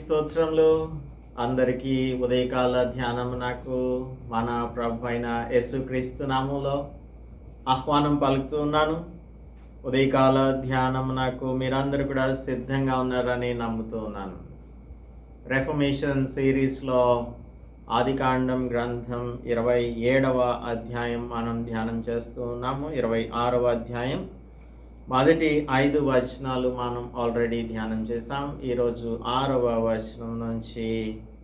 స్తోత్రంలో అందరికీ ఉదయకాల ధ్యానం నాకు మన ప్రభు అయిన యేసుక్రీస్తు నామంలో ఆహ్వానం పలుకుతూ ఉన్నాను. ఉదయకాల ధ్యానం నాకు మీరందరూ కూడా సిద్ధంగా ఉన్నారని నమ్ముతూ ఉన్నాను. రెఫర్మేషన్ సిరీస్లో ఆదికాండం గ్రంథం ఇరవై ఏడవ అధ్యాయం మనం ధ్యానం చేస్తూ ఉన్నాము. ఇరవై ఆరవ అధ్యాయం మొదటి ఐదు వచనాలు మనం ఆల్రెడీ ధ్యానం చేసాం ఈరోజు ఆరవ వచనం నుంచి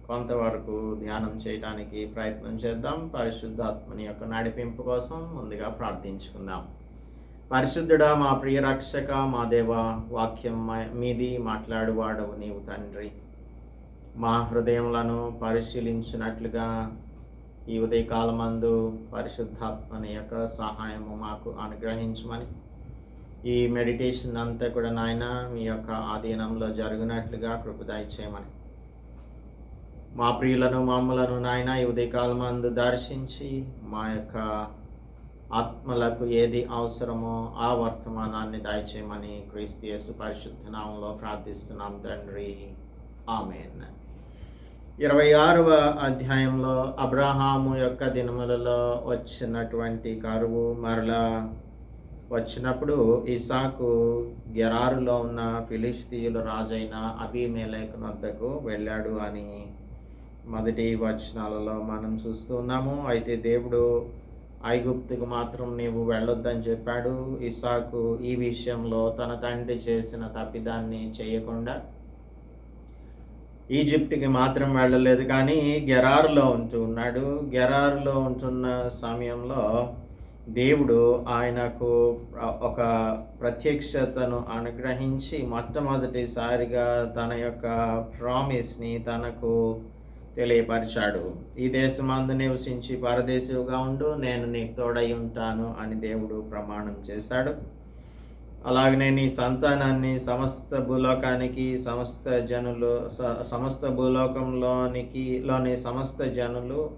కొంతవరకు ధ్యానం చేయడానికి ప్రయత్నం చేద్దాం. పరిశుద్ధాత్మని యొక్క నడిపింపు కోసం ముందుగా ప్రార్థించుకుందాం. పరిశుద్ధుడా మా ప్రియ రక్షక మా దేవ వాక్యం మీది మాట్లాడువాడవు నీవు తండ్రి. మా హృదయములను పరిశీలించినట్లుగా ఈ ఉదయకాలమందు పరిశుద్ధాత్మని యొక్క సహాయము మాకు అనుగ్రహించమని ఈ మెడిటేషన్ అంతా కూడా నాయన మీ యొక్క ఆధీనంలో జరుగునట్లుగా కృపదాయ చేయమని మా ప్రియులను మమ్మలను నాయన ఈ ఉదయకాలమందు దర్శించి మా యొక్క ఆత్మలకు ఏది అవసరమో ఆ వర్తమానాన్ని దయచేయమని క్రీస్తు యేసు పరిశుద్ధ నామంలో ప్రార్థిస్తున్నాం తండ్రి. ఆమెన్. ఇరవై ఆరవ అధ్యాయంలో అబ్రహాము యొక్క దినములలో వచ్చినటువంటి కరువు మరలా వచ్చినప్పుడు ఇసాకు గెరారులో ఉన్న ఫిలిస్తీయుల రాజైన అబీమేలేకు వద్దకు వెళ్ళాడు అని మొదటి వచనాలలో మనం చూస్తున్నాము అయితే దేవుడు ఐగుప్తుకు మాత్రం నీవు వెళ్ళొద్దని చెప్పాడు. ఇసాకు ఈ విషయంలో తన తండ్రి చేసిన తప్పిదాన్ని చేయకుండా ఈజిప్ట్కి మాత్రం వెళ్ళలేదు. కానీ గెరారులో ఉంటూ ఉన్నాడు. గెరారులో ఉంటున్న సమయంలో దేవుడు ఆయనకు ఒక ప్రత్యక్షతను అనుగ్రహించి మొట్టమొదటిసారిగా తన యొక్క ప్రామిస్ని తనకు తెలియపరిచాడు. ఈ దేశమందు నివసించి పరదేశిగా ఉండు నేను నీకు తోడై ఉంటాను అని దేవుడు ప్రమాణం చేశాడు. అలాగనే నీ సంతానాన్ని సమస్త భూలోకానికి సమస్త జనులు సమస్త భూలోకంలోనికి లోని సమస్త జనులు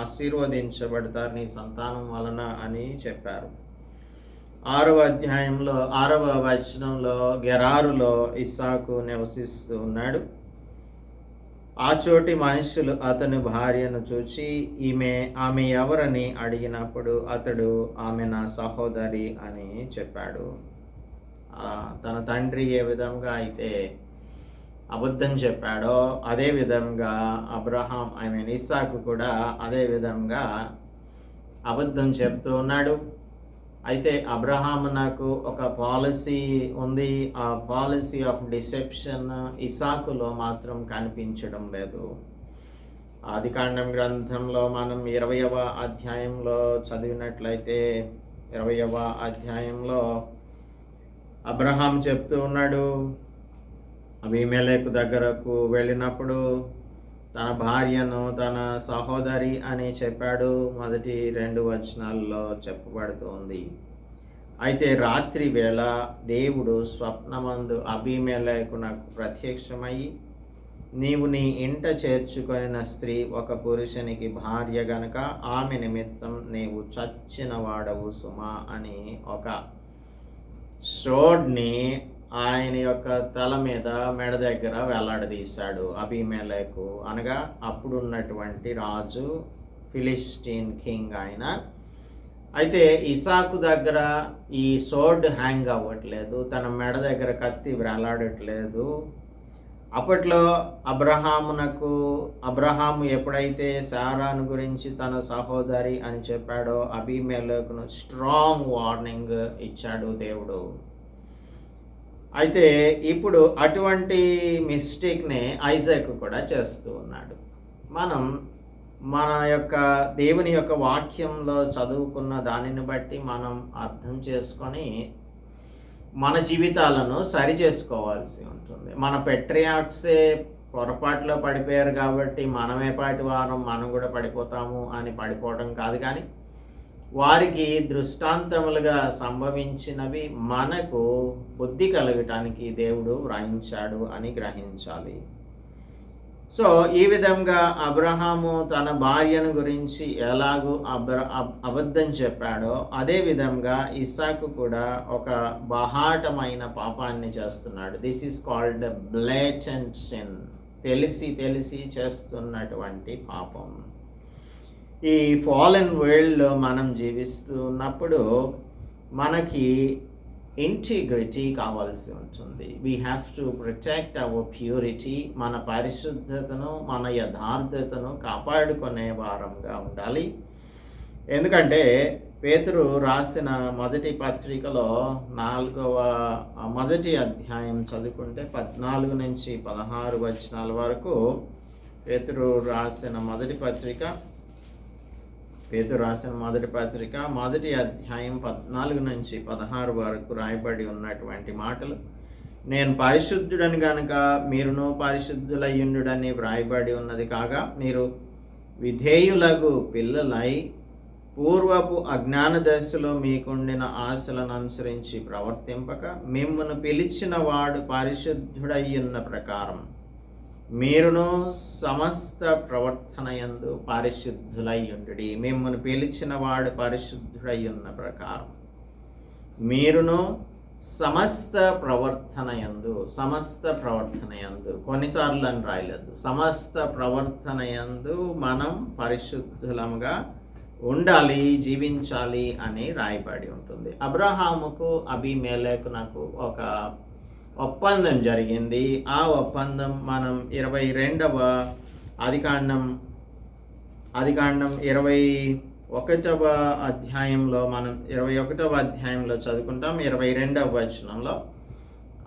ఆశీర్వదించబడతారు నీ సంతానం వలన అని చెప్పారు. ఆరవ అధ్యాయంలో ఆరవ వచనంలో గెరారులో ఇస్సాకు నివసిస్తూ ఉన్నాడు. ఆ చోటి మనుషులు అతని భార్యను చూచి ఈమె ఆమె ఎవరని అడిగినప్పుడు అతడు ఆమె నా సహోదరి అని చెప్పాడు. తన తండ్రి ఏ విధంగా అయితే అబద్ధం చెప్పాడో అదే విధంగా అబ్రహాం ఐ మీన్ ఇస్సాకు కూడా అదే విధంగా అబద్ధం చెప్తూ ఉన్నాడు. అయితే అబ్రహాం నాకు ఒక పాలసీ ఉంది. ఆ పాలసీ ఆఫ్ డిసెప్షన్ ఇసాకులో మాత్రం కనిపించడం లేదు. ఆదికాండం గ్రంథంలో మనం ఇరవయవ అధ్యాయంలో చదివినట్లయితే ఇరవయవ అధ్యాయంలో అబ్రహాం చెప్తూ ఉన్నాడు అభిమేలకు దగ్గరకు వెళ్ళినప్పుడు తన భార్యను తన సహోదరి అని చెప్పాడు. మొదటి రెండు వచనాల్లో చెప్పబడుతోంది. అయితే రాత్రి వేళ దేవుడు స్వప్నమందు అభిమేలకు నాకు ప్రత్యక్షమై నీవు నీ ఇంట చేర్చుకొనిన స్త్రీ ఒక పురుషునికి భార్య గనక ఆమె నిమిత్తం నీవు చచ్చిన వాడవు సుమా అని ఒక సోడ్ని ఆయన యొక్క తల మీద మెడ దగ్గర వేలాడదీశాడు అభిమేలకు అనగా అప్పుడున్నటువంటి రాజు ఫిలిస్టీన్ కింగ్ ఆయన. అయితే ఇసాకు దగ్గర ఈ సోడ్ హ్యాంగ్ అవ్వట్లేదు తన మెడ దగ్గర కత్తి వేలాడట్లేదు అప్పట్లో అబ్రహామునకు అబ్రహాము ఎప్పుడైతే శారాను గురించి తన సహోదరి అని చెప్పాడో అభిమేలకును స్ట్రాంగ్ వార్నింగ్ ఇచ్చాడు దేవుడు. అయితే ఇప్పుడు అటువంటి మిస్టేక్నే ఐజాక్ కూడా చేస్తూ ఉన్నాడు. మనం మన యొక్క దేవుని యొక్క వాక్యంలో చదువుకున్న దానిని బట్టి మనం అర్థం చేసుకొని మన జీవితాలను సరి చేసుకోవాల్సి ఉంటుంది. మన పెట్రియాట్సే పొరపాటులో పడిపోయారు కాబట్టి మనమే పాటి వారం మనం కూడా పడిపోతాము అని పడిపోవడం కాదు కానీ వారికి దృష్టాంతములుగా సంభవించినవి మనకు బుద్ధి కలగటానికి దేవుడు వ్రాయించాడు అని గ్రహించాలి. సో ఈ విధంగా అబ్రహాము తన భార్యను గురించి ఎలాగూ అబ్ర అబ్- అబద్ధం చెప్పాడో అదే విధంగా ఇస్సాకు కూడా ఒక బహాటమైన పాపాన్ని చేస్తున్నాడు. This is called blatant sin తెలిసి తెలిసి చేస్తున్నటువంటి పాపం. ఈ ఫాలెన్ వరల్డ్లో మనం జీవిస్తున్నప్పుడు మనకి ఇంటిగ్రిటీ కావాల్సి ఉంటుంది. We have to protect our purity మన పరిశుద్ధతను మన యథార్థతను కాపాడుకునే వారంగా ఉండాలి. ఎందుకంటే పేతురు రాసిన మొదటి పత్రికలో నాలుగవ మొదటి అధ్యాయం చదువుకుంటే పద్నాలుగు నుంచి పదహారు వచనాల వరకు పేతురు రాసిన మొదటి పత్రిక పేదరు రాసిన మొదటి పత్రిక మొదటి అధ్యాయం పద్నాలుగు నుంచి పదహారు వరకు రాయబడి ఉన్నటువంటి మాటలు. నేను పరిశుద్ధుడని గనుక మీరును పరిశుద్ధులయ్యుండుడని వ్రాయబడి ఉన్నది కాగా మీరు విధేయులకు పిల్లలై పూర్వపు అజ్ఞాన దశలో మీకుండిన ఆశలను అనుసరించి ప్రవర్తింపక మిమ్మను పిలిచిన వాడు పరిశుద్ధుడయ్యున్న ప్రకారం మీరును సమస్త ప్రవర్తన యందు పరిశుద్ధులయ్యుండు మిమ్మల్ని పిలిచిన వాడు పరిశుద్ధుడై ఉన్న ప్రకారం. మీరును సమస్త ప్రవర్తన యందు సమస్త ప్రవర్తన యందు కొన్నిసార్లు అని రాయలేదు. సమస్త ప్రవర్తన యందు మనం పరిశుద్ధులంగా ఉండాలి జీవించాలి అని రాయబడి ఉంటుంది. అబ్రహాముకు అభిమేలకు నాకు ఒక ఒప్పందం జరిగింది. ఆ ఒప్పందం మనం ఇరవై రెండవ అధికాండం అధికాండం ఇరవై ఒకటవ అధ్యాయంలో మనం ఇరవై ఒకటవ అధ్యాయంలో చదువుకుంటాం. ఇరవై రెండవ వచనంలో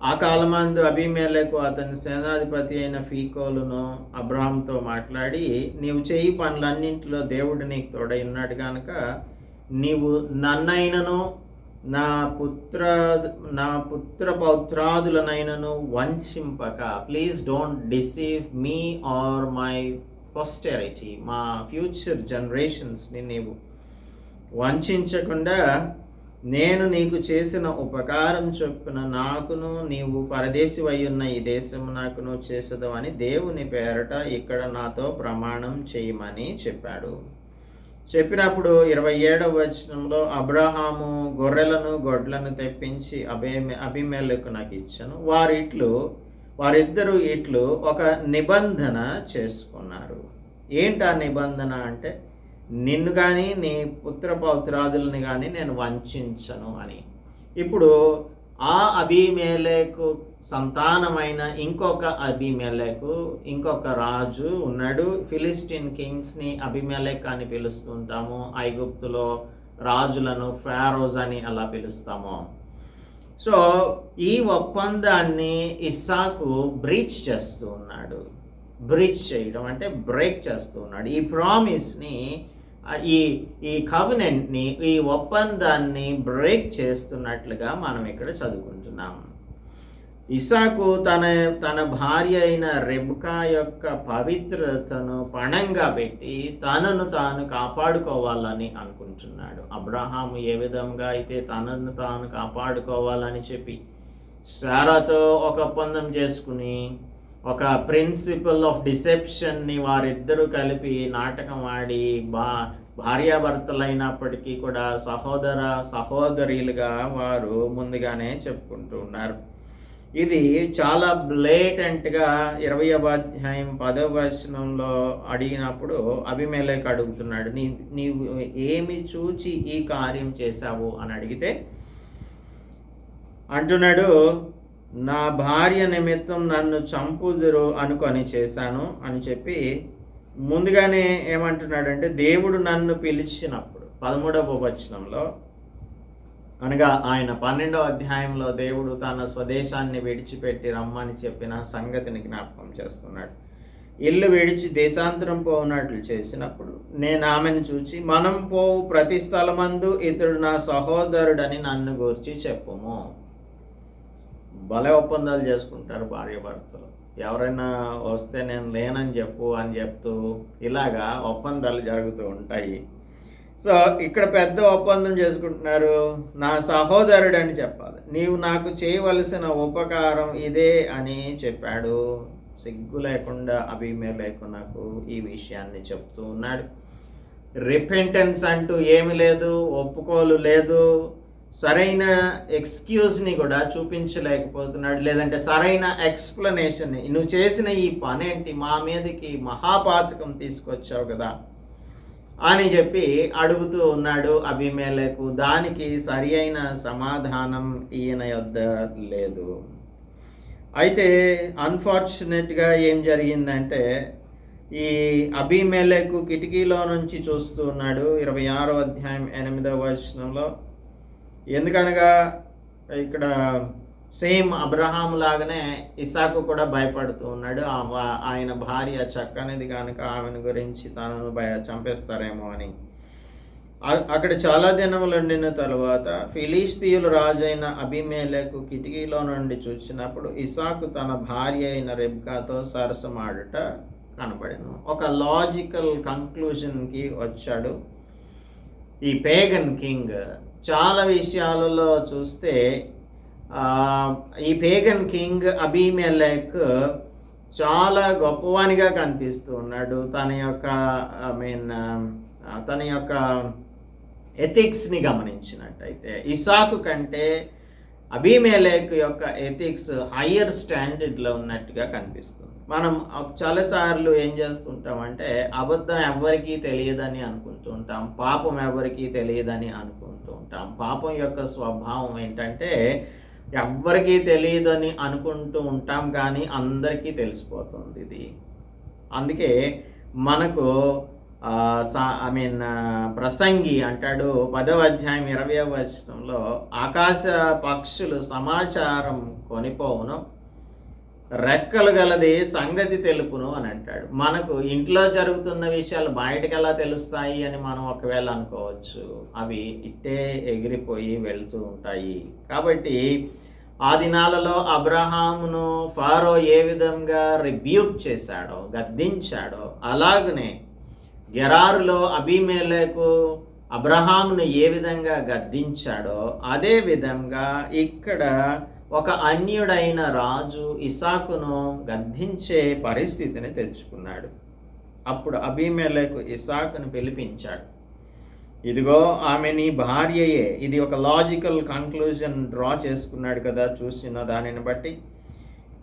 ఆ కాలమందు అభిమేలకు అతని సేనాధిపతి అయిన ఫీకోలును అబ్రహంతో మాట్లాడి నీవు చేయి పనులన్నింటిలో దేవుడు నీకు తోడై ఉన్నాడు కనుక నీవు నన్నైనను నా పుత్ర నా పుత్ర పౌత్రాదులనైనను వంచింపక. Please don't deceive me or my posterity మా ఫ్యూచర్ జనరేషన్స్ని నీవు వంచకుండా నేను నీకు చేసిన ఉపకారం చొప్పున నాకును నీవు పరదేశి ఉన్న ఈ దేశము నాకును చేసేదవని దేవుని పేరట ఇక్కడ నాతో ప్రమాణం చేయమని చెప్పాడు. చెప్పినప్పుడు ఇరవై ఏడవ వచనంలో అబ్రహాము గొర్రెలను గొడ్లను తెప్పించి అభిమే అభిమేలకు నాకు ఇచ్చాను. వారిట్లు వారిద్దరూ ఇట్లు ఒక నిబంధన చేసుకున్నారు. ఏంటి ఆ నిబంధన అంటే నిన్ను కానీ నీ పుత్ర పౌత్రాదులను కానీ నేను వంచను అని. ఇప్పుడు ఆ అభిమేలకు సంతానమైన ఇంకొక అభిమేలకు ఇంకొక రాజు ఉన్నాడు. ఫిలిస్టిన్ కింగ్స్ని అభిమేలక్ అని పిలుస్తుంటాము. ఐగుప్తులో రాజులను ఫారోజ్ అని అలా పిలుస్తాము. సో ఈ ఒప్పందాన్ని ఇస్సాకు బ్రీచ్ చేస్తూ ఉన్నాడు. బ్రీచ్ చేయడం అంటే బ్రేక్ చేస్తూ ఉన్నాడు. ఈ ప్రామిస్ని ఈ ఈ కవనెంట్ని ఈ ఒప్పందాన్ని బ్రేక్ చేస్తున్నట్లుగా మనం ఇక్కడ చదువుకుంటున్నాం. ఇసాకు తన తన భార్య అయిన రెబ్కా యొక్క పవిత్రతను పణంగా పెట్టి తనను తాను కాపాడుకోవాలని అనుకుంటున్నాడు. అబ్రహాము ఏ విధంగా అయితే తనను తాను కాపాడుకోవాలని చెప్పి సారాతో ఒక ఒప్పందం చేసుకుని ఒక ప్రిన్సిపల్ ఆఫ్ డిసెప్షన్ని వారిద్దరూ కలిపి నాటకం ఆడి బా భార్యాభర్తలైనప్పటికీ కూడా సహోదర సహోదరీలుగా వారు ముందుగానే చెప్పుకుంటూ ఉన్నారు. ఇది చాలా బ్లేటెంట్గా ఇరవయవ అధ్యాయం పదవ వచనంలో అడిగినప్పుడు అభిమేలకు అడుగుతున్నాడు నీ నీవు ఏమి చూచి ఈ కార్యం చేశావు? అని అడిగితే అంటున్నాడు నా భార్య నిమిత్తం నన్ను చంపుదురు అనుకొని చేశాను అని చెప్పి ముందుగానే ఏమంటున్నాడంటే దేవుడు నన్ను పిలిచినప్పుడు పదమూడవ వచనంలో అనగా ఆయన పన్నెండవ అధ్యాయంలో దేవుడు తన స్వదేశాన్ని విడిచిపెట్టి రమ్మని చెప్పిన సంగతిని జ్ఞాపకం చేస్తున్నాడు. ఇల్లు విడిచి దేశాంతరం పోవునట్లు చేసినప్పుడు నేను ఆమెను చూచి మనం పోవు ప్రతి స్థలమందు ఇతడు నా సహోదరుడని నన్ను గూర్చి చెప్పుము. భలే ఒప్పందాలు చేసుకుంటారు భార్య భర్తలు ఎవరైనా వస్తే నేను లేనని చెప్పు అని చెప్తూ ఇలాగా ఒప్పందాలు జరుగుతూ ఉంటాయి. సో ఇక్కడ పెద్ద ఒప్పందం చేసుకుంటున్నారు. నా సహోదరుడు అని చెప్పాలి. నీవు నాకు చేయవలసిన ఉపకారం ఇదే అని చెప్పాడు. సిగ్గు లేకుండా అభిమేయం నాకు ఈ విషయాన్ని చెప్తూ ఉన్నాడు. రిపెంటెన్స్ అంటూ ఏమి లేదు ఒప్పుకోలు లేదు. సరైన ఎక్స్క్యూజ్ని కూడా చూపించలేకపోతున్నాడు. లేదంటే సరైన ఎక్స్ప్లెనేషన్ నువ్వు చేసిన ఈ పనేంటి? మా మీదకి మహాపాతకం తీసుకొచ్చావు కదా. అని చెప్పి అడుగుతూ ఉన్నాడు అభిమేలకు దానికి సరి అయిన సమాధానం ఈయన యొద్ద లేదు. అయితే అన్ఫార్చునేట్గా ఏం జరిగిందంటే ఈ అభిమేలకు కిటికీలో నుంచి చూస్తూ ఉన్నాడు ఇరవై ఆరో అధ్యాయం ఎనిమిదవ వచనంలో. ఎందుకనగా ఇక్కడ సేమ్ అబ్రహాం లాగానే ఇసాకు కూడా భయపడుతూ ఉన్నాడు. ఆయన భార్య చక్కనిది కనుక ఆమెను గురించి తనను భయ చంపేస్తారేమో అని. అక్కడ చాలా దినములు ఉండిన తరువాత ఫిలిస్తీయులు రాజైన అభిమేలకు కిటికీలో నుండి చూసినప్పుడు ఇసాకు తన భార్య అయిన రెబ్కాతో సరసమాడుట కనబడిను. ఒక లాజికల్ కంక్లూజన్కి వచ్చాడు ఈ పేగన్ కింగ్. చాలా విషయాలలో చూస్తే ఈ పేగన్ కింగ్ అభిమేలెక్ చాలా గొప్పవానిగా కనిపిస్తూ ఉన్నాడు. తన యొక్క ఐ మీన్ తన యొక్క ఎథిక్స్ని గమనించినట్టయితే ఇసాకు కంటే అబీమేలేక్ యొక్క ఎథిక్స్ హయ్యర్ స్టాండర్డ్లో ఉన్నట్టుగా కనిపిస్తుంది. మనం చాలాసార్లు ఏం చేస్తుంటామంటే అబద్ధం ఎవరికీ తెలియదని అనుకుంటూ ఉంటాం పాపం ఎవరికీ తెలియదని అనుకుంటూ ఉంటాం. పాపం యొక్క స్వభావం ఏంటంటే ఎవ్వరికీ తెలియదని అనుకుంటూ ఉంటాం కానీ అందరికీ తెలిసిపోతుంది ఇది. అందుకే మనకు ఐ మీన్ ప్రసంగి అంటాడు పదవ అధ్యాయం ఇరవై వచనంలో ఆకాశ పక్షులు సమాచారం కొనిపోవును రెక్కలు గలది సంగతి తెలుపును అని అంటాడు. మనకు ఇంట్లో జరుగుతున్న విషయాలు బయటకు ఎలా తెలుస్తాయి అని మనం ఒకవేళ అనుకోవచ్చు. అవి ఇట్టే ఎగిరిపోయి వెళ్తూ ఉంటాయి. కాబట్టి ఆ దినాలలో అబ్రహామును ఫారో ఏ విధంగా రిబ్యూక్ చేశాడో గద్దించాడో అలాగనే గెరారులో అభిమేలకు అబ్రహామును ఏ విధంగా గద్దించాడో అదే విధంగా ఇక్కడ ఒక అన్యుడైన రాజు ఇసాకును గద్దించే పరిస్థితిని తెచ్చుకున్నాడు. అప్పుడు అభిమేలకు ఇసాకును పిలిపించాడు. ఇదిగో ఆమె నీ భార్యయే. ఇది ఒక లాజికల్ కంక్లూజన్ డ్రా చేసుకున్నాడు కదా చూసిన దానిని బట్టి.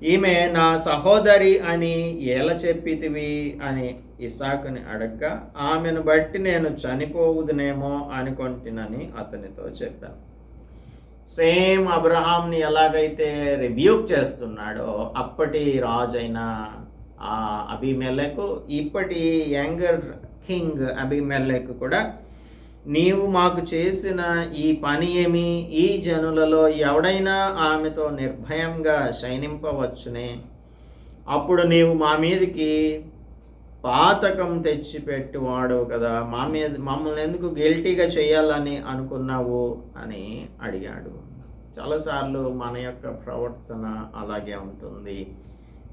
ఈమె నా సహోదరి అని ఎలా చెప్పితివి? అని ఇసాకుని అడగ్గా ఆమెను బట్టి నేను చనిపోవుదునేమో అనుకుంటునని అతనితో చెప్పాను. సేమ్ అబ్రహాంని ఎలాగైతే రిబ్యూక్ చేస్తున్నాడో అప్పటి రాజైన అభిమెలకు ఇప్పటి యంగర్ కింగ్ అభిమెలకు కూడా నీవు మాకు చేసిన ఈ పని ఏమి? ఈ జనులలో ఎవడైనా ఆమెతో నిర్భయంగా శయనింపవచ్చునే? అప్పుడు నీవు మా మీదకి పాతకం తెచ్చిపెట్టువాడు కదా. మా మీద మమ్మల్ని ఎందుకు గిల్టీగా చేయాలని అనుకున్నావు అని అడిగాడు. చాలాసార్లు మన యొక్క ప్రవర్తన అలాగే ఉంటుంది.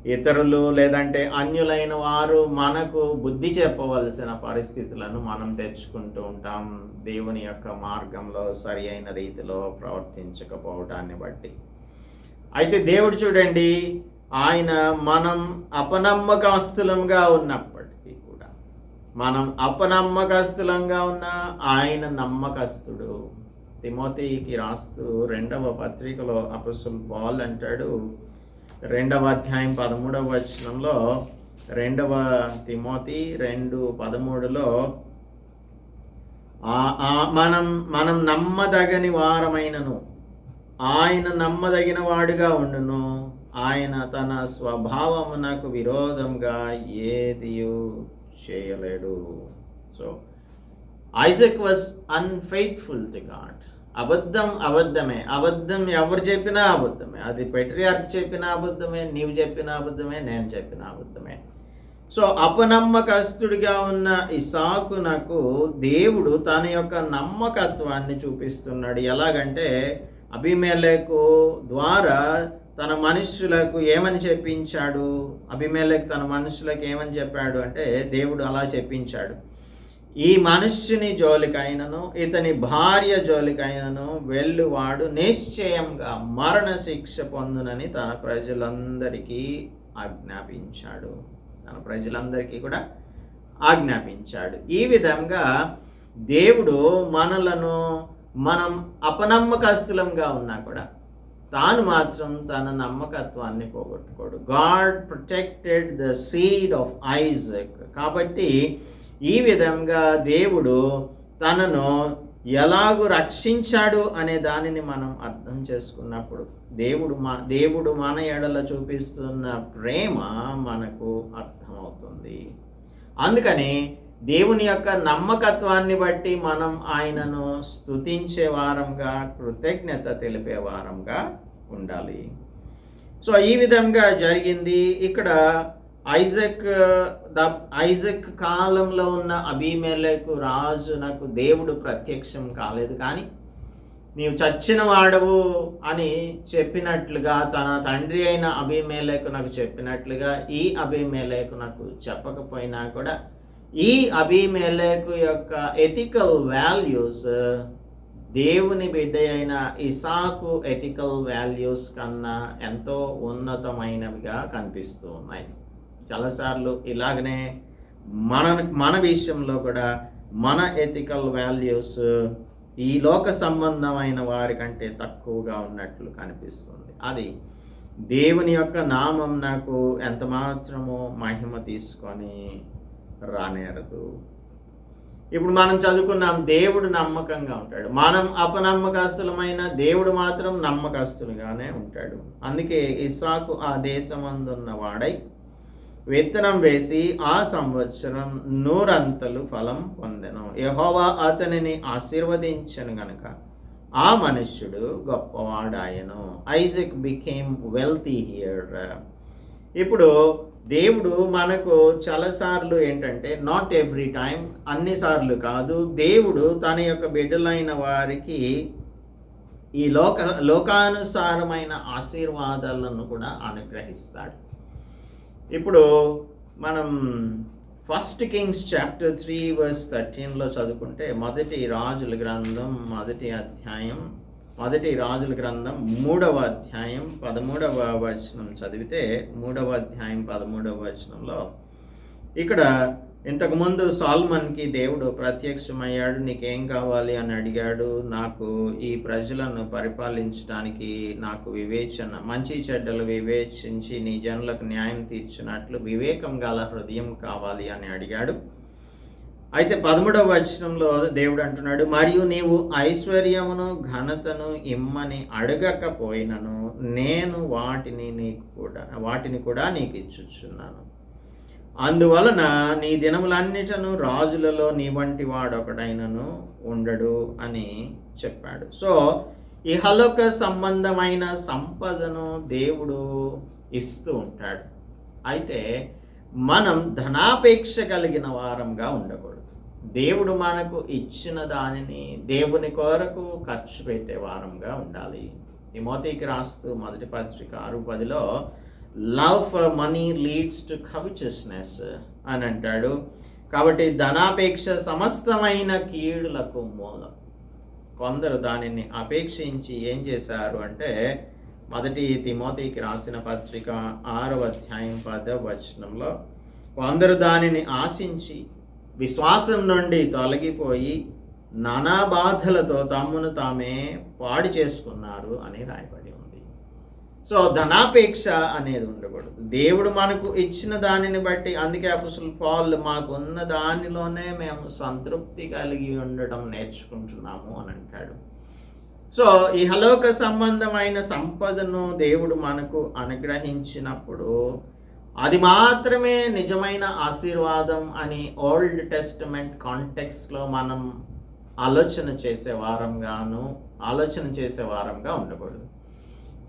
ఇతరులు లేదంటే అన్యులైన వారు మనకు బుద్ధి చెప్పవలసిన పరిస్థితులను మనం తెచ్చుకుంటూ ఉంటాం. దేవుని యొక్క మార్గంలో సరి అయిన రీతిలో ప్రవర్తించకపోవటాన్ని బట్టి. అయితే దేవుడు చూడండి ఆయన మనం అపనమ్మకస్తులంగా ఉన్నప్పుడు మనం అపనమ్మకస్తులంగా ఉన్న ఆయన నమ్మకస్తుడు. తిమోతికి రాస్తూ రెండవ పత్రికలో అపసుల్ బాల్ అంటాడు. రెండవ అధ్యాయం పదమూడవ వచనంలో రెండవ తిమోతి రెండు పదమూడులో మనం మనం నమ్మదగని వారమైనను. ఆయన నమ్మదగిన వాడుగా ఉండును. ఆయన తన స్వభావమునకు విరోధంగా ఏది చేయలేడు. So Isaac was unfaithful the God అబద్ధం అబద్ధమే. అబద్ధం ఎవరు చెప్పినా అబద్ధమే. అది పెట్రియార్క్ చెప్పిన అబద్ధమే నీవు చెప్పిన అబద్ధమే నేను చెప్పిన అబద్ధమే. సో అపనమ్మకస్తుడిగా ఉన్న ఇసాకునకు దేవుడు తన యొక్క నమ్మకత్వాన్ని చూపిస్తున్నాడు. ఎలాగంటే అభిమేలకు ద్వారా తన మనుషులకు ఏమని చెప్పించాడు? అభిమేలకు తన మనుషులకు ఏమని చెప్పాడు అంటే దేవుడు అలా చెప్పించాడు. ఈ మనుష్యుని జోలికైనను ఇతని భార్య జోలికైనను వెళ్ళువాడు నిశ్చయంగా మరణశిక్ష పొందునని తన ప్రజలందరికీ ఆజ్ఞాపించాడు. తన ప్రజలందరికీ కూడా ఆజ్ఞాపించాడు. ఈ విధంగా దేవుడు మనలను మనం అపనమ్మకస్తులంగా ఉన్నా కూడా తాను మాత్రం తన నమ్మకత్వాన్ని పోగొట్టుకోడు. God protected the seed of Isaac. కాబట్టి ఈ విధంగా దేవుడు తనను ఎలాగు రక్షించాడు అనే దానిని మనం అర్థం చేసుకున్నప్పుడు దేవుడు మా దేవుడు మన ఎడల చూపిస్తున్న ప్రేమ మనకు అర్థమవుతుంది. అందుకని దేవుని యొక్క నమ్మకత్వాన్ని బట్టి మనం ఆయనను స్తుతించే వారంగా కృతజ్ఞత తెలిపే వారంగా ఉండాలి. సో ఈ విధంగా జరిగింది. ఇక్కడ ఐజక్ ద ఐజక్ కాలంలో ఉన్న అభిమేలకు రాజు నాకు దేవుడు ప్రత్యక్షం కాలేదు. కానీ నీవు చచ్చిన వాడవు అని చెప్పినట్లుగా తన తండ్రి అయిన అభిమేలకు నాకు చెప్పినట్లుగా ఈ అభిమేలకు నాకు చెప్పకపోయినా కూడా ఈ అభిమేలకు యొక్క ఎథికల్ వాల్యూస్ దేవుని బిడ్డ అయిన ఇసాకు ఎథికల్ వాల్యూస్ కన్నా ఎంతో ఉన్నతమైనవిగా కనిపిస్తూ ఉన్నాయి. చాలాసార్లు ఇలాగనే మన మన విషయంలో కూడా మన ఎథికల్ వాల్యూస్ ఈ లోక సంబంధమైన వారి కంటే తక్కువగా ఉన్నట్లు కనిపిస్తుంది. అది దేవుని యొక్క నామం నాకు ఎంత మాత్రమో మహిమ తీసుకొని రానేరదు. ఇప్పుడు మనం చదువుకున్నాం దేవుడు నమ్మకంగా ఉంటాడు. మనం అపనమ్మకస్తులమైన దేవుడు మాత్రం నమ్మకస్తులుగానే ఉంటాడు. అందుకే ఇస్సాకు ఆ దేశమందున్న వాడై విత్తనం వేసి ఆ సంవత్సరం నూరంతలు ఫలం పొందెను. యహోవా అతనిని ఆశీర్వదించను గనుక ఆ మనుష్యుడు గొప్పవాడాయను ఐజక్ బికేమ్ వెల్తీ హియర్. ఇప్పుడు దేవుడు మనకు చాలాసార్లు ఏంటంటే నాట్ ఎవ్రీ టైం అన్నిసార్లు కాదు దేవుడు తన యొక్క బిడ్డలైన వారికి ఈ లోక లోకానుసారమైన ఆశీర్వాదాలను కూడా అనుగ్రహిస్తాడు. ఇప్పుడు మనం first Kings chapter three verse థర్టీన్లో చదువుకుంటే మొదటి రాజుల గ్రంథం మొదటి అధ్యాయం మొదటి రాజుల గ్రంథం మూడవ అధ్యాయం పదమూడవ వచనం చదివితే మూడవ అధ్యాయం పదమూడవ వచనంలో ఇక్కడ ఇంతకుముందు సాల్మన్కి దేవుడు ప్రత్యక్షమయ్యాడు నీకేం కావాలి అని అడిగాడు నాకు ఈ ప్రజలను పరిపాలించడానికి నాకు వివేచన మంచి చెడ్డలు వివేచించి నీ జనులకు న్యాయం తీర్చినట్లు వివేకం గల హృదయం కావాలి అని అడిగాడు. అయితే పదమూడవ వచనంలో దేవుడు అంటున్నాడు మరియు నీవు ఐశ్వర్యమును ఘనతను ఇమ్మని అడగకపోయినను నేను వాటిని నీకు కూడా వాటిని కూడా నీకు ఇచ్చుచున్నాను. అందువలన నీ దినములన్నిటను రాజులలో నీ వంటి వాడొకడైనను ఉండడు అని చెప్పాడు. సో ఇహలోక సంబంధమైన సంపదను దేవుడు ఇస్తూ ఉంటాడు. అయితే మనం ధనాపేక్ష కలిగిన వారంగా ఉండకూడదు. దేవుడు మనకు ఇచ్చిన దానిని దేవుని కొరకు ఖర్చు పెట్టే వారంగా ఉండాలి. తిమోతికి రాస్తూ మొదటి పత్రిక ఆరు పదిలో love for money leads to covetousness అని అంటాడు. కాబట్టి ధనాపేక్ష సమస్తమైన కీడులకు మూలం. కొందరు దానిని అపేక్షించి ఏం చేశారు అంటే మొదటి తిమోతికి రాసిన పత్రిక ఆరవ అధ్యాయం పద వచనంలో కొందరు దానిని ఆశించి విశ్వాసం నుండి తొలగిపోయి నానా బాధలతో తమ్మును తామే పాడు చేసుకున్నారు అని రాయబడి ఉంది. సో ధనాపేక్ష అనేది ఉండకూడదు. దేవుడు మనకు ఇచ్చిన దానిని బట్టి అందుకే అపుసులు పాల్ మాకున్న దానిలోనే మేము సంతృప్తి కలిగి ఉండడం నేర్చుకుంటున్నాము అని అంటాడు. సో ఈ హలోక సంబంధమైన సంపదను దేవుడు మనకు అనుగ్రహించినప్పుడు అది మాత్రమే నిజమైన ఆశీర్వాదం అని ఓల్డ్ టెస్ట్మెంట్ కాంటెక్స్లో మనం ఆలోచన చేసే వారంగాను ఆలోచన చేసే వారంగా ఉండకూడదు.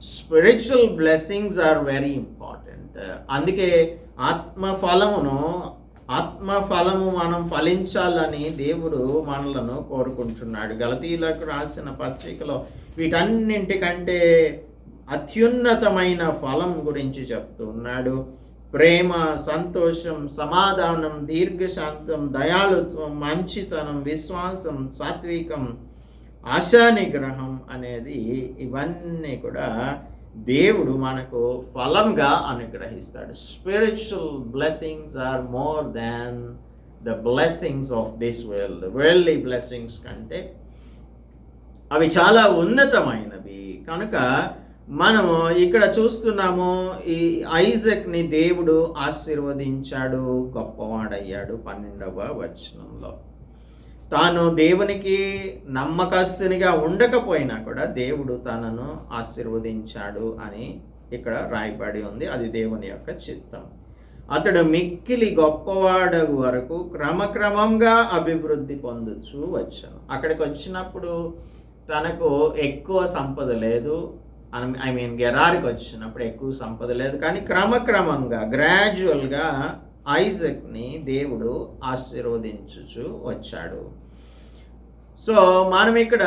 Spiritual blessings are very important. అందుకే ఆత్మ ఫలమును ఆత్మ ఫలము మనం ఫలించాలని దేవుడు మనలను కోరుకుంటున్నాడు. గలతీలకు రాసిన పత్రికలో వీటన్నింటికంటే అత్యున్నతమైన ఫలం గురించి చెప్తున్నాడు ప్రేమ సంతోషం సమాధానం దీర్ఘశాంతం దయాళుత్వం మంచితనం విశ్వాసం సాత్వికం ఆశానిగ్రహం అనేది ఇవన్నీ కూడా దేవుడు మనకు ఫలంగా అనుగ్రహిస్తాడు. Spiritual blessings are more than the blessings of this world worldly blessings కంటే అవి చాలా ఉన్నతమైనవి. కనుక మనము ఇక్కడ చూస్తున్నాము ఈ ఐజక్ని దేవుడు ఆశీర్వదించాడు గొప్పవాడయ్యాడు పన్నెండవ వచనంలో. తాను దేవునికి నమ్మకస్తునిగా ఉండకపోయినా కూడా దేవుడు తనను ఆశీర్వదించాడు అని ఇక్కడ రాయబడి ఉంది. అది దేవుని యొక్క చిత్తం. అతడు మిక్కిలి గొప్పవాడగు వరకు క్రమక్రమంగా అభివృద్ధి పొందుచు వచ్చాను. అక్కడికి వచ్చినప్పుడు తనకు ఎక్కువ సంపద లేదు. ఐ మీన్ గెరారికి వచ్చినప్పుడు ఎక్కువ సంపద లేదు. కానీ క్రమక్రమంగా గ్రాడ్యువల్గా ఐజక్ని దేవుడు ఆశీర్వదించుచు వచ్చాడు. సో మనం ఇక్కడ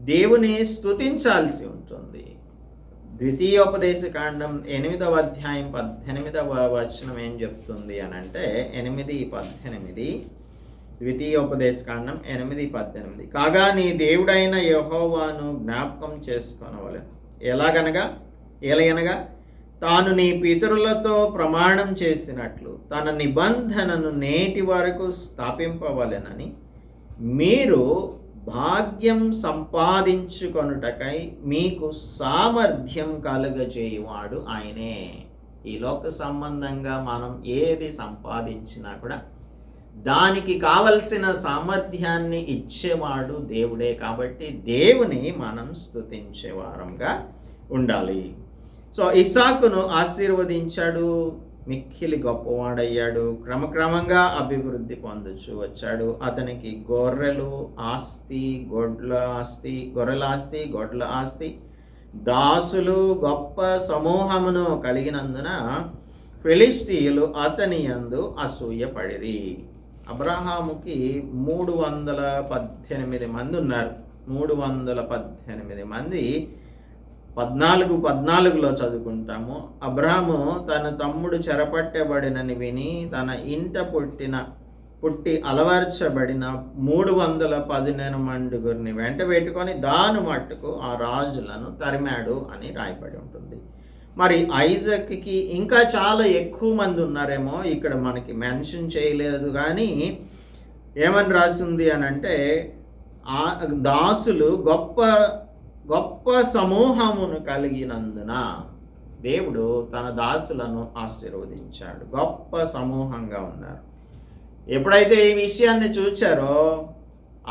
దేవుని స్తుతించాల్సి ఉంటుంది. ద్వితీయోపదేశ కాండం ఎనిమిదవ అధ్యాయం పద్దెనిమిదవ వచనం ఏం చెప్తుంది అని అంటే ఎనిమిది పద్దెనిమిది ద్వితీయోపదేశ కాండం ఎనిమిది పద్దెనిమిది. కాగా నీ దేవుడైన యహోవాను జ్ఞాపకం చేసుకోనవలను. ఎలాగనగా? ఎలయనగా తాను నీ పితరులతో ప్రమాణం చేసినట్లు తన నిబంధనను నేటి వరకు స్థాపింపవలెనని మీరు భాగ్యం సంపాదించుకొనుటకై మీకు సామర్థ్యం కలుగజేయువాడు ఆయనే. ఈ లోక సంబంధంగా మనం ఏది సంపాదించినా కూడా దానికి కావలసిన సామర్థ్యాన్ని ఇచ్చేవాడు దేవుడే కాబట్టి దేవుని మనం స్తుతించే వారంగా ఉండాలి. సో ఇసాకును ఆశీర్వదించాడు మిక్కిలి గొప్పవాడయ్యాడు క్రమక్రమంగా అభివృద్ధి పొందుచు వచ్చాడు. అతనికి గొర్రెలు ఆస్తి గొడ్ల ఆస్తి గొర్రెల ఆస్తి గొడ్ల ఆస్తి దాసులు గొప్ప సమూహమును కలిగినందున ఫిలిస్తీయులు అతని యందు అసూయపడిరి అబ్రహాముకి మూడు వందల పద్దెనిమిది మంది ఉన్నారు. మూడు వందల పద్దెనిమిది మంది పద్నాలుగు పద్నాలుగులో చదువుకుంటాము. అబ్రాహము తన తమ్ముడు చెరపట్టబడినని విని తన ఇంట పుట్టిన పుట్టి అలవర్చబడిన మూడు వందల పదిహేను మండుగురిని వెంట పెట్టుకొని దాని మట్టుకు ఆ రాజులను తరిమాడు అని రాయబడి ఉంటుంది. మరి ఐజక్కి ఇంకా చాలా ఎక్కువ మంది ఉన్నారేమో ఇక్కడ మనకి మెన్షన్ చేయలేదు కానీ ఏమని రాసింది అని అంటే ఆ దాసులు గొప్ప గొప్ప సమూహమును కలిగినందున దేవుడు తన దాసులను ఆశీర్వదించాడు. గొప్ప సమూహంగా ఉన్నారు. ఎప్పుడైతే ఈ విషయాన్ని చూచారో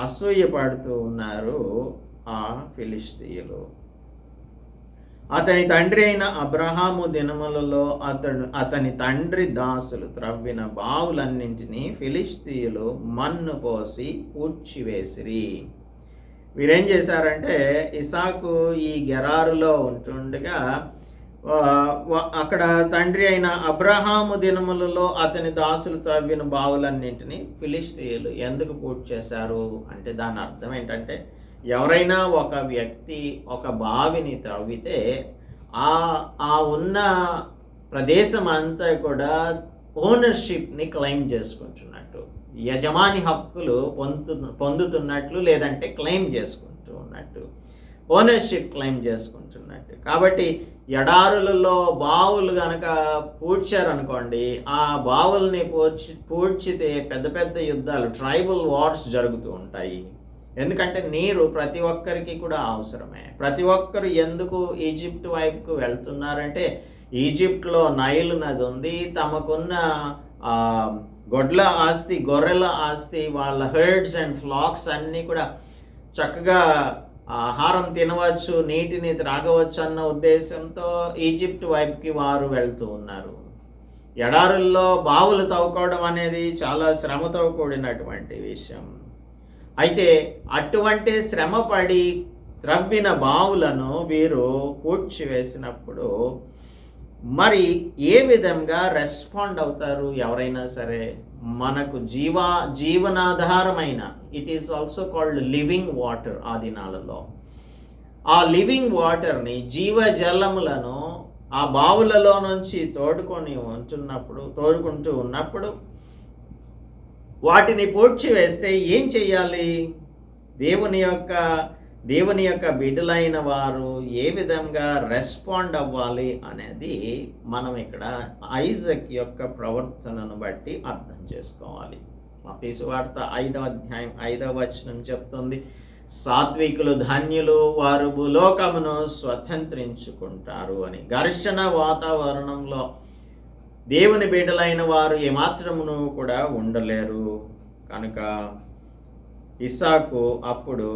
అసూయపడుతూ ఉన్నారు ఆ ఫిలిస్తీయులు అతని తండ్రి అయిన అబ్రహాము దినములలో అతడు అతని తండ్రి దాసులు త్రవ్విన బావులన్నింటినీ ఫిలిస్తీయులు మన్ను పోసి పూడ్చివేసిరి వీరేం చేశారంటే ఇసాకు ఈ గెరారులో ఉంటుండగా అక్కడ తండ్రి అయిన అబ్రహాము దినములలో అతని దాసులు త్రవ్విన బావులన్నింటినీ ఫిలిస్తీయులు ఎందుకు పూడ్చేశారు అంటే దాని అర్థం ఏంటంటే ఎవరైనా ఒక వ్యక్తి ఒక బావిని తవ్వితే ఆ ఆ ఉన్న ప్రదేశం అంతా కూడా ఓనర్షిప్ని క్లెయిమ్ చేసుకుంటున్నట్టు. యజమాని హక్కులు పొందు పొందుతున్నట్లు లేదంటే క్లెయిమ్ చేసుకుంటూ ఉన్నట్టు ఓనర్షిప్ క్లెయిమ్ చేసుకుంటున్నట్టు. కాబట్టి ఎడారులలో బావులు కనుక పూడ్చారనుకోండి ఆ బావుల్ని పూడ్చి పూడ్చితే పెద్ద పెద్ద యుద్ధాలు ట్రైబల్ వార్స్ జరుగుతూ ఉంటాయి. ఎందుకంటే నీరు ప్రతి ఒక్కరికి కూడా అవసరమే. ప్రతి ఒక్కరు ఎందుకు ఈజిప్ట్ వైపుకు వెళ్తున్నారంటే ఈజిప్ట్లో నైలు నది ఉంది తమకున్న గొడ్ల ఆస్తి గొర్రెల ఆస్తి వాళ్ళ హెర్డ్స్ అండ్ ఫ్లాక్స్ అన్నీ కూడా చక్కగా ఆహారం తినవచ్చు నీటిని త్రాగవచ్చు అన్న ఉద్దేశంతో ఈజిప్ట్ వైపుకి వారు వెళ్తూ ఉన్నారు. ఎడారుల్లో బావులు తవ్వుకోవడం అనేది చాలా శ్రమతో కూడినటువంటి విషయం. అయితే అటువంటి శ్రమపడి త్రవ్విన బావులను వీరు పూడ్చివేసినప్పుడు మరి ఏ విధంగా రెస్పాండ్ అవుతారు ఎవరైనా సరే? మనకు జీవా జీవనాధారమైన it is also called living water ఆ దినాలలో. ఆ లివింగ్ వాటర్ని జీవజలములను ఆ బావులలో నుంచి తోడుకొని ఉంటున్నప్పుడు తోడుకుంటూ ఉన్నప్పుడు వాటిని పోడ్చివేస్తే ఏం చెయ్యాలి? దేవుని యొక్క దేవుని యొక్క బిడ్డలైన వారు ఏ విధంగా రెస్పాండ్ అవ్వాలి అనేది మనం ఇక్కడ ఐజక్ యొక్క ప్రవర్తనను బట్టి అర్థం చేసుకోవాలి. మతీసు వార్త ఐదవ అధ్యాయం ఐదవ వచనం చెప్తుంది సాత్వికులు ధాన్యులు వారు భూలోకమును స్వతంత్రించుకుంటారు అని. ఘర్షణ వాతావరణంలో దేవుని బిడ్డలైన వారు ఏమాత్రమును కూడా ఉండలేరు. కనుక ఇసాకు అప్పుడు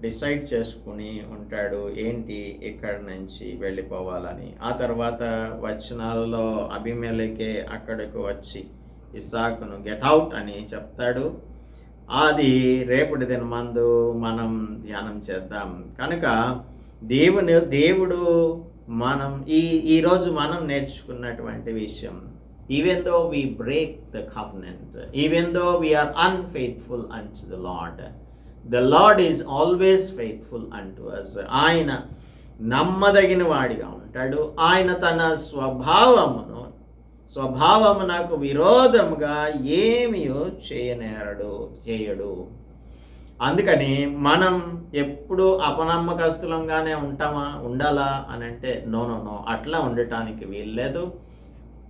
డిసైడ్ చేసుకుని ఉంటాడు ఏంటి ఇక్కడి నుంచి వెళ్ళిపోవాలని? ఆ తర్వాత వచనాలలో అభిమేలకే అక్కడికి వచ్చి ఇసాకును గెట్ అవుట్ అని చెప్తాడు. అది రేపటి దినమందు మనం ధ్యానం చేద్దాం. కనుక దేవుని దేవుడు మనం ఈ ఈరోజు మనం నేర్చుకున్నటువంటి విషయం even though we break break the even though we are unfaithful unto the Lord the Lord is always faithful అంటు అస్ ఆయన నమ్మదగిన వాడిగా ఉంటాడు. ఆయన తన స్వభావమును స్వభావము నాకు విరోధముగా ఏమియో చేయనేరడు చేయడు. అందుకని మనం ఎప్పుడు అపనమ్మకస్తులంగానే ఉంటామా ఉండాలా అని అంటే నో నో నో అట్లా ఉండటానికి వీల్లేదు.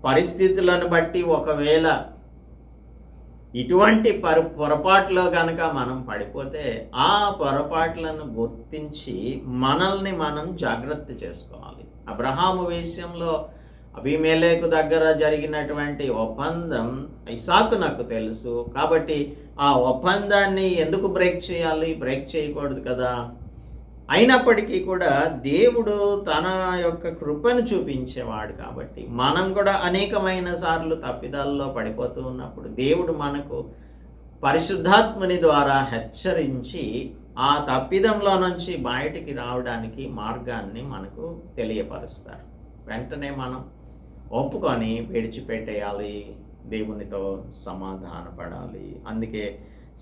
పరిస్థితులను బట్టి ఒకవేళ ఇటువంటి పరు పొరపాట్లో కనుక మనం పడిపోతే ఆ పొరపాట్లను గుర్తించి మనల్ని మనం జాగ్రత్త చేసుకోవాలి. అబ్రహాము విషయంలో అభిమేలేకు దగ్గర జరిగినటువంటి ఒప్పందం ఇసాకు నాకు తెలుసు. కాబట్టి ఆ ఒప్పందాన్ని ఎందుకు బ్రేక్ చేయాలి? బ్రేక్ చేయకూడదు కదా? అయినప్పటికీ కూడా దేవుడు తన యొక్క కృపను చూపించేవాడు కాబట్టి మనం కూడా అనేకమైన సార్లు తప్పిదాల్లో పడిపోతూ ఉన్నప్పుడు దేవుడు మనకు పరిశుద్ధాత్మని ద్వారా హెచ్చరించి ఆ తప్పిదంలో నుంచి బయటికి రావడానికి మార్గాన్ని మనకు తెలియపరుస్తాడు వెంటనే మనం ఒప్పుకొని విడిచిపెట్టేయాలి దేవునితో సమాధానపడాలి. అందుకే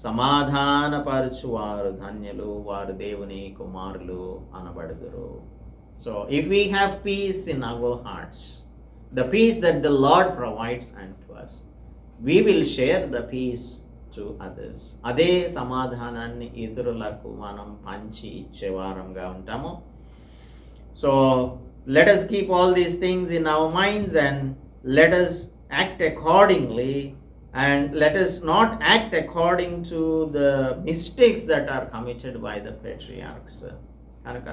సమాధానపరచు వారు ధన్యులు వారు దేవుని కుమారులు అనబడుదురు. So if we have peace in our hearts the peace that the Lord provides and to us we will share the peace to others అదే సమాధానాన్ని ఇతరులకు మనం పంచి ఇచ్చేవారంగా ఉంటాము. So let us keep all these things in our minds and let us act accordingly and let us not act according to the mistakes that are committed by the patriarchs. కనుక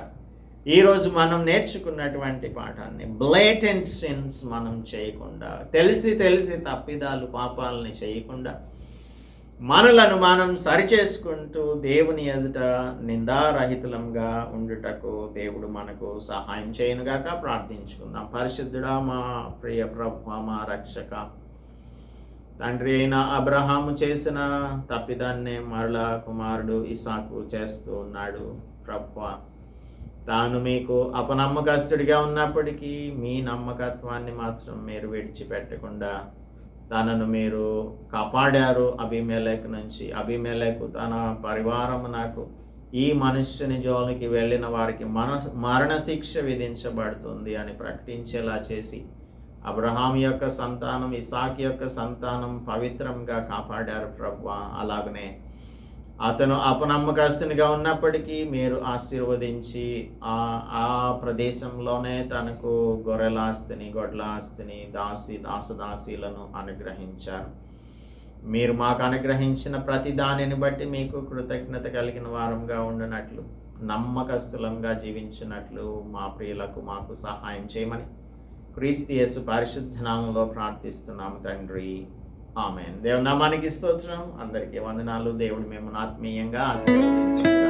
ఈరోజు మనం నేర్చుకున్నటువంటి పాఠాన్ని బ్లేటెంట్ సిన్స్ మనం చేయకుండా తెలిసి తెలిసి తప్పిదాలు పాపాలని చేయకుండా మనలను మనం సరిచేసుకుంటూ దేవుని ఎదుట నిందారహితులంగా ఉండుటకు దేవుడు మనకు సహాయం చేయనుగాక ప్రార్థించుకుందాం. పరిశుద్ధుడా మా ప్రియ ప్రభు మా రక్షక తండ్రి అయిన అబ్రహాము చేసిన తప్పిదాన్నే మరలా కుమారుడు ఇసాకు చేస్తూ ఉన్నాడు. ప్రభు తాను మీకు అపనమ్మకస్తుడిగా ఉన్నప్పటికీ మీ నమ్మకత్వాన్ని మాత్రం మీరు విడిచిపెట్టకుండా తనను మీరు కాపాడారు. అభిమేలకు నుంచి అభిమేలకు తన పరివారం నాకు ఈ మనుష్యుని జోలికి వెళ్ళిన వారికి మన మరణశిక్ష విధించబడుతుంది అని ప్రకటించేలా చేసి అబ్రహాం యొక్క సంతానం ఇసాక్ యొక్క సంతానం పవిత్రంగా కాపాడారు ప్రభు. అలాగనే అతను అపనమ్మకస్తునిగా ఉన్నప్పటికీ మీరు ఆశీర్వదించి ఆ ఆ ప్రదేశంలోనే తనకు గొర్రెల ఆస్తిని గొడ్ల ఆస్తిని దాసి దాసదాసీలను అనుగ్రహించారు. మీరు మాకు అనుగ్రహించిన ప్రతి దానిని బట్టి మీకు కృతజ్ఞత కలిగిన వారంగా ఉండినట్లు నమ్మకస్తులంగా జీవించినట్లు మా ప్రియులకు మాకు సహాయం చేయమని క్రీస్తు పరిశుద్ధ నామంలో ప్రార్థిస్తున్నాము తండ్రి. ఆమె దేవునామానికి స్తోత్రం. అందరికీ వందనాలు. దేవుడు మేము ఆత్మీయంగా ఆశీర్వదించు.